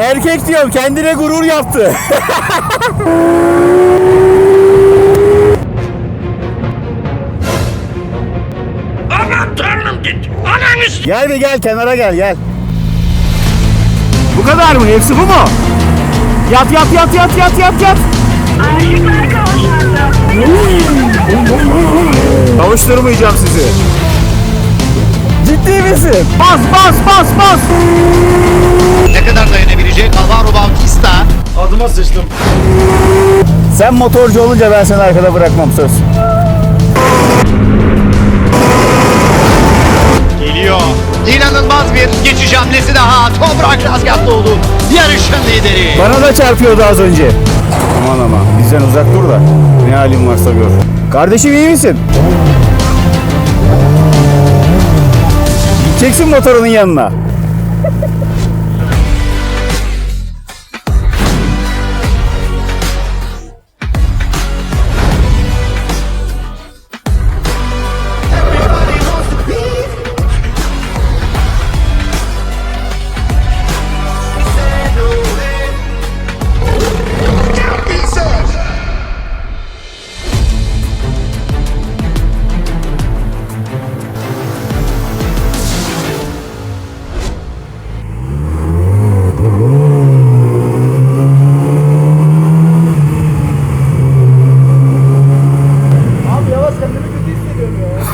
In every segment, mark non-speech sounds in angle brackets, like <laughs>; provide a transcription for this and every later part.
Erkek diyorum kendine gurur yaptı. <laughs> Aman tanrım git. Ananı gel bir gel kenara gel gel. Bu kadar mı? Hepsi bu mu? Yat yat yat yat yat yat yat. Aşıklar. Kavuşturmayacağım sizi. Ciddi misin? Bas bas bas bas. Ne kadar dayanabilecek Alvaro Bautista? Adıma sıçtım. Sen motorcu olunca ben seni arkada bırakmam söz. Geliyor. İnanılmaz bir geçiş hamlesi daha. Toprak Razgatlıoğlu yarışın lideri. Bana da çarpıyordu az önce. Aman ama bizden uzak dur da ne halin varsa gör. Kardeşim iyi misin? Gideceksin motorunun yanına.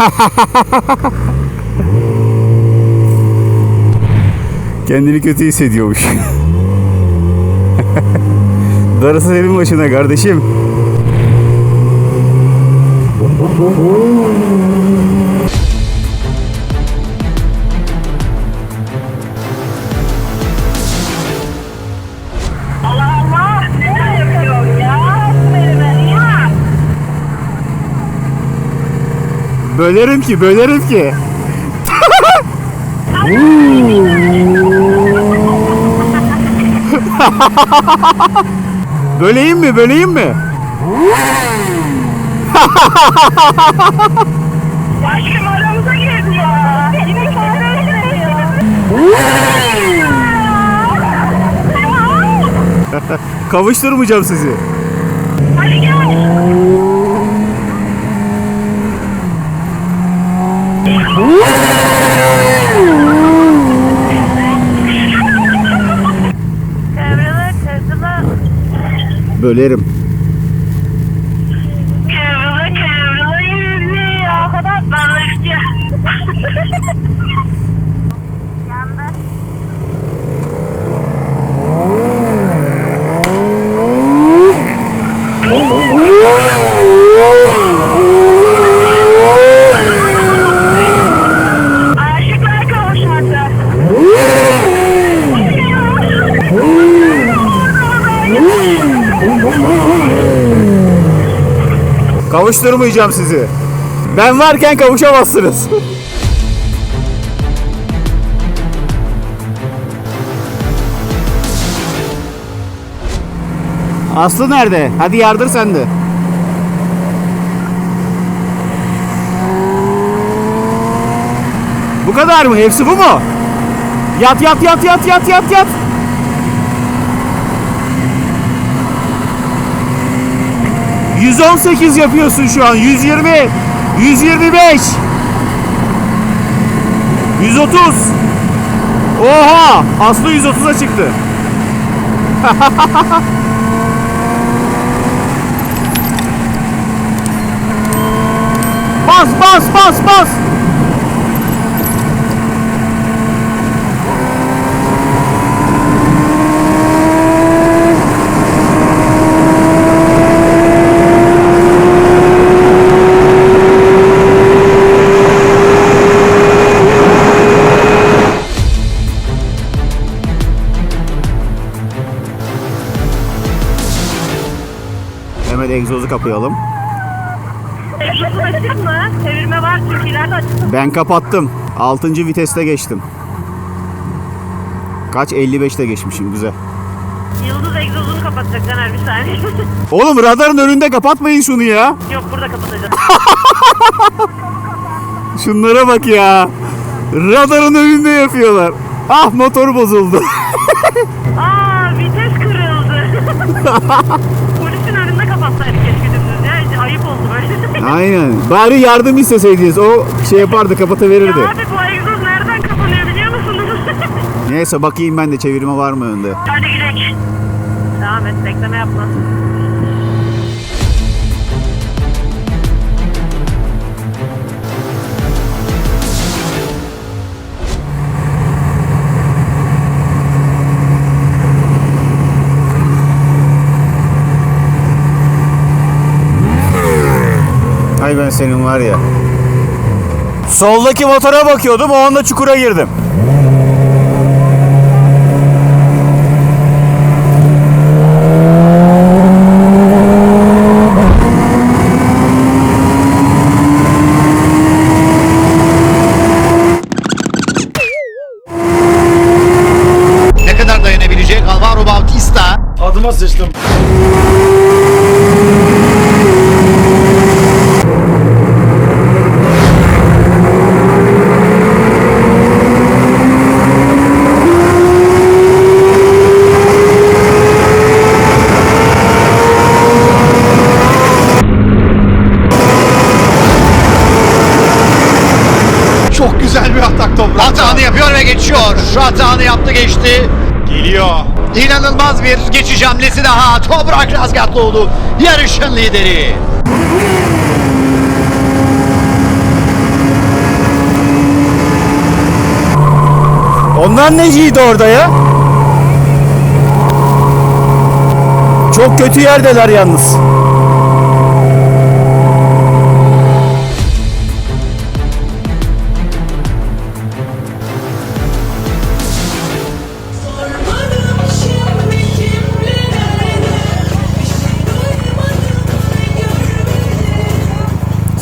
<laughs> Kendini kötü hissediyormuş. <laughs> Darısı senin başına kardeşim. Bölerim ki, bölerim ki. <laughs> böleyim mi, böleyim mi? Aşkım aramıza girdi ya. Yine kendine ya. Kavuşturmayacağım sizi. Hadi gel. Kıvrıla kıvrıla Bölerim. kıvrıla kıvrıla yürüyor. O kadar balıkçı. <laughs> Kavuşturmayacağım sizi. Ben varken kavuşamazsınız. Aslı nerede? Hadi yardır sen de. Bu kadar mı? Hepsi bu mu? Yat yat yat yat yat yat yat. ...118 yapıyorsun şu an. 120. 125. 130. Oha! Aslı 130'a çıktı. <laughs> bas bas bas bas. Hemen egzozu kapayalım. Egzozu açık mı? Çevirme var çünkü ileride açık. Ben kapattım. 6. viteste geçtim. Kaç? 55'te geçmişim güzel. Yıldız egzozunu kapatacak Caner bir saniye. <laughs> Oğlum radarın önünde kapatmayın şunu ya. Yok burada kapatacağız. <laughs> Şunlara bak ya. Radarın önünde yapıyorlar. Ah motor bozuldu. <laughs> Aa Polisin böyle. Aynen. Bari yardım isteseydiniz. O şey yapardı kapatıverirdi. ya abi bu egzoz nereden kapanıyor biliyor musunuz? <laughs> Neyse bakayım ben de çevirme var mı önde. Hadi gidelim. Devam et bekleme yapma. Ay ben senin var ya. Soldaki motora bakıyordum o anda çukura girdim. Ne kadar dayanabilecek Alvaro Bautista? Adıma sıçtım. Çok güzel bir atak toprak. Hatanı yapıyor ve geçiyor. Şu hatanı yaptı geçti. Geliyor. İnanılmaz bir geçiş hamlesi daha. Toprak Razgatlıoğlu yarışın lideri. Onlar neciydi orada ya? Çok kötü yerdeler yalnız.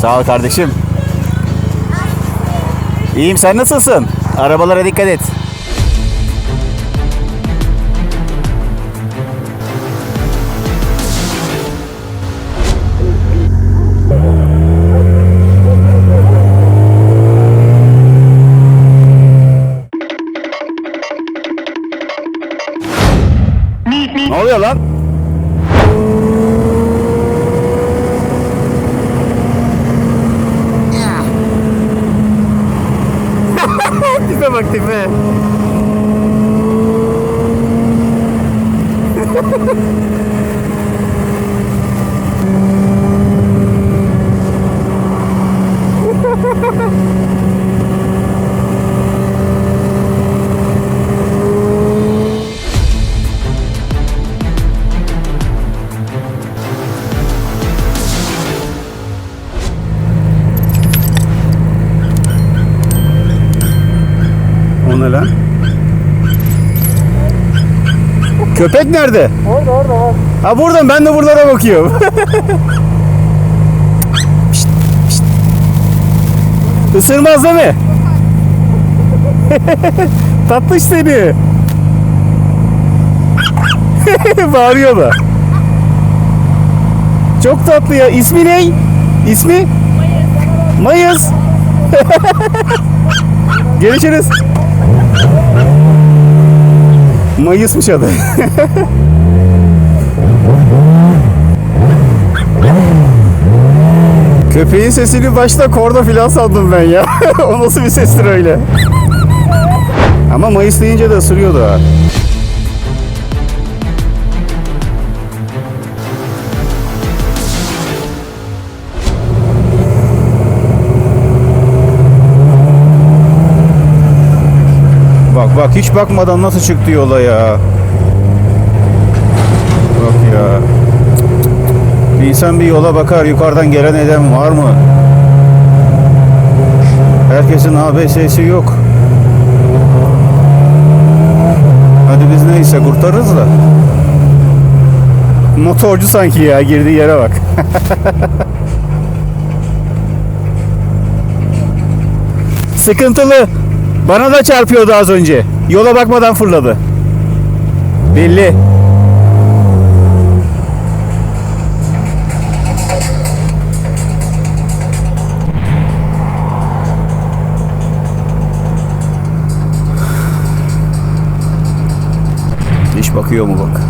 Sağ ol kardeşim. İyiyim sen nasılsın? Arabalara dikkat et. Ne oluyor lan? Tipe bak Köpek nerede? Orada orada var. Ha buradan ben de buralara bakıyorum. <laughs> Pişt, pişt. Isırmaz değil mi? <laughs> Tatlış seni. <laughs> Bağırıyor da. Çok tatlı ya. İsmi ne? İsmi? Mayıs. Görüşürüz. Mayıs'mış adı. <laughs> Köpeğin sesini başta korna filan sandım ben ya. <laughs> o nasıl bir sestir öyle? Ama Mayıs deyince de ısırıyordu ha. Bak hiç bakmadan nasıl çıktı yola ya. Bak ya. Bir insan bir yola bakar yukarıdan gelen eden var mı? Herkesin ABS'si yok. Hadi biz neyse kurtarırız da. Motorcu sanki ya girdiği yere bak. <laughs> Sıkıntılı. Bana da çarpıyordu az önce. Yola bakmadan fırladı. Belli. Diş bakıyor mu bak.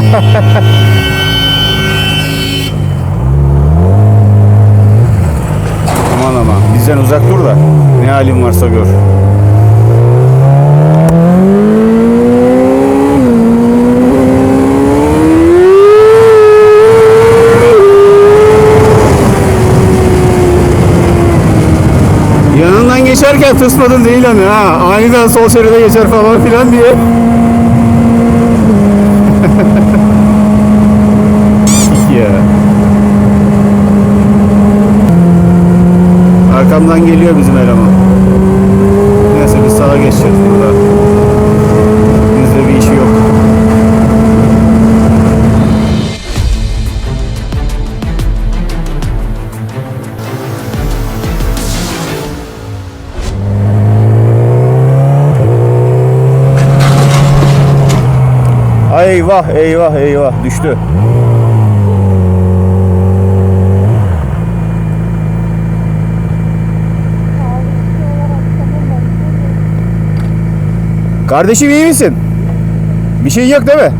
<laughs> aman aman bizden uzak dur da ne halin varsa gör. Yanından geçerken tırsmadın değil hani ha. Aniden sol şeride geçer falan filan diye. ya. Arkamdan geliyor bizim eleman. Neyse biz sağa geçeceğiz burada. Bizde bir işi yok. Eyvah eyvah eyvah düştü. Kardeşim iyi misin? Bir şey yok değil mi?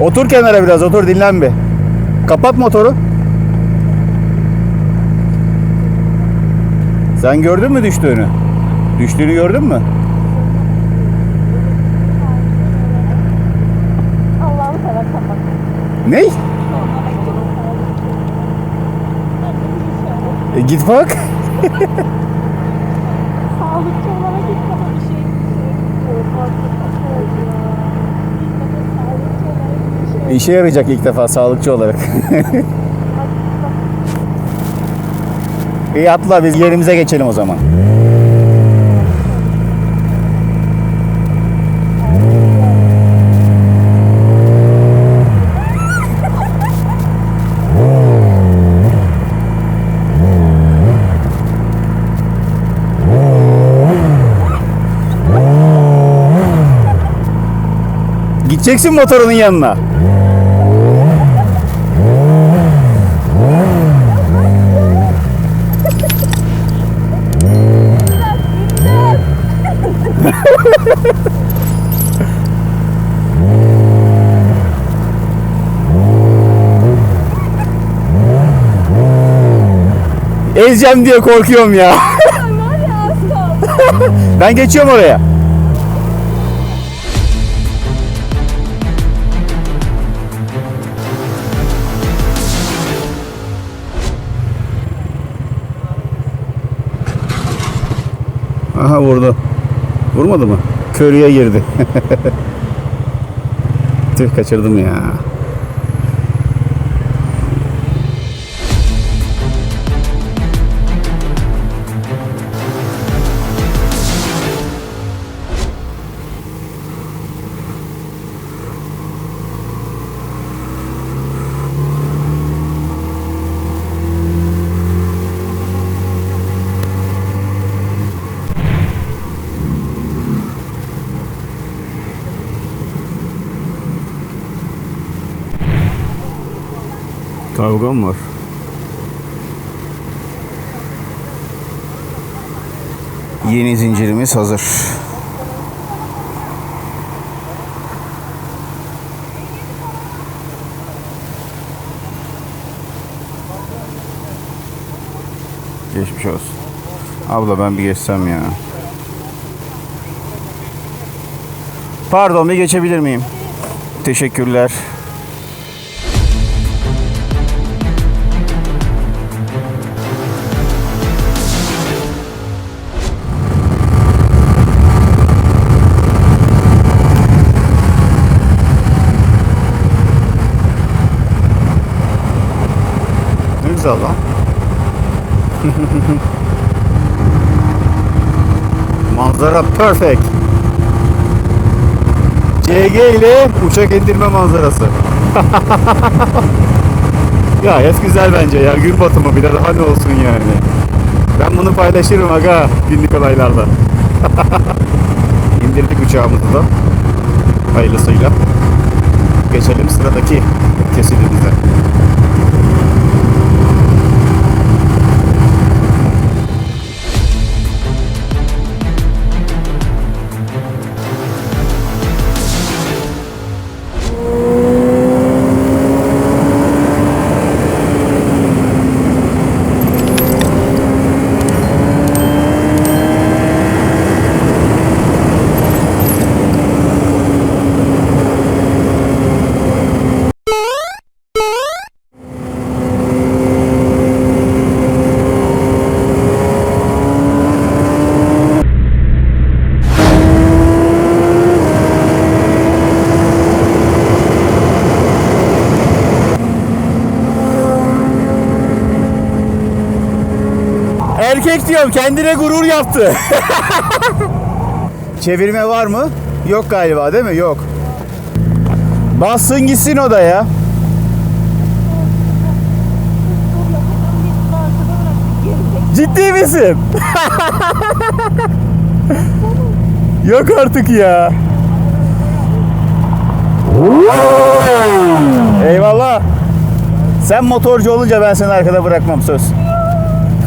Otur kenara biraz otur dinlen bir. Kapat motoru. Sen gördün mü düştüğünü? Düştüğünü gördün mü? Allah'ım seversen bak. Ne? E git bak. Sağlıkçı olarak ilk defa bir şey şey. İşe yarayacak ilk defa sağlıkçı olarak. İyi atla biz yerimize geçelim o zaman. Gideceksin motorunun yanına. Ezeceğim diye korkuyorum ya. ben geçiyorum oraya. Aha vurdu. Vurmadı mı? Körüye girdi. <laughs> Tüh kaçırdım ya. Kavgam var. Yeni zincirimiz hazır. Geçmiş olsun. Abla ben bir geçsem ya. Pardon bir geçebilir miyim? Teşekkürler. Güzel lan. <laughs> Manzara perfect. CG ile uçak indirme manzarası. <laughs> Gayet güzel bence ya. Gün batımı bir de daha ne olsun yani. Ben bunu paylaşırım aga günlük olaylarda. <laughs> İndirdik uçağımızı da. Hayırlısıyla. Geçelim sıradaki kesilimize. Görkem kendine gurur yaptı. <laughs> Çevirme var mı? Yok galiba değil mi? Yok. Bassın gitsin o da ya. Ciddi misin? <laughs> Yok artık ya. Eyvallah. Sen motorcu olunca ben seni arkada bırakmam söz.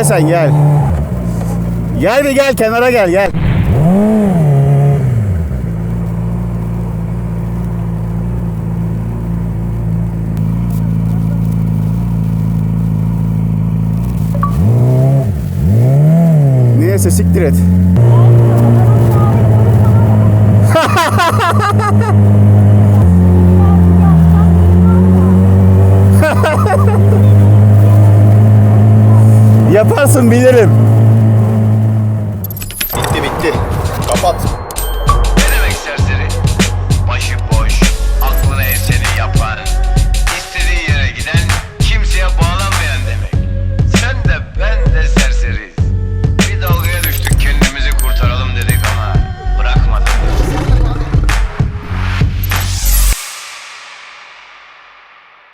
Gel sen gel. Gel bir gel kenara gel gel. Neyse siktir et. olsun bilirim.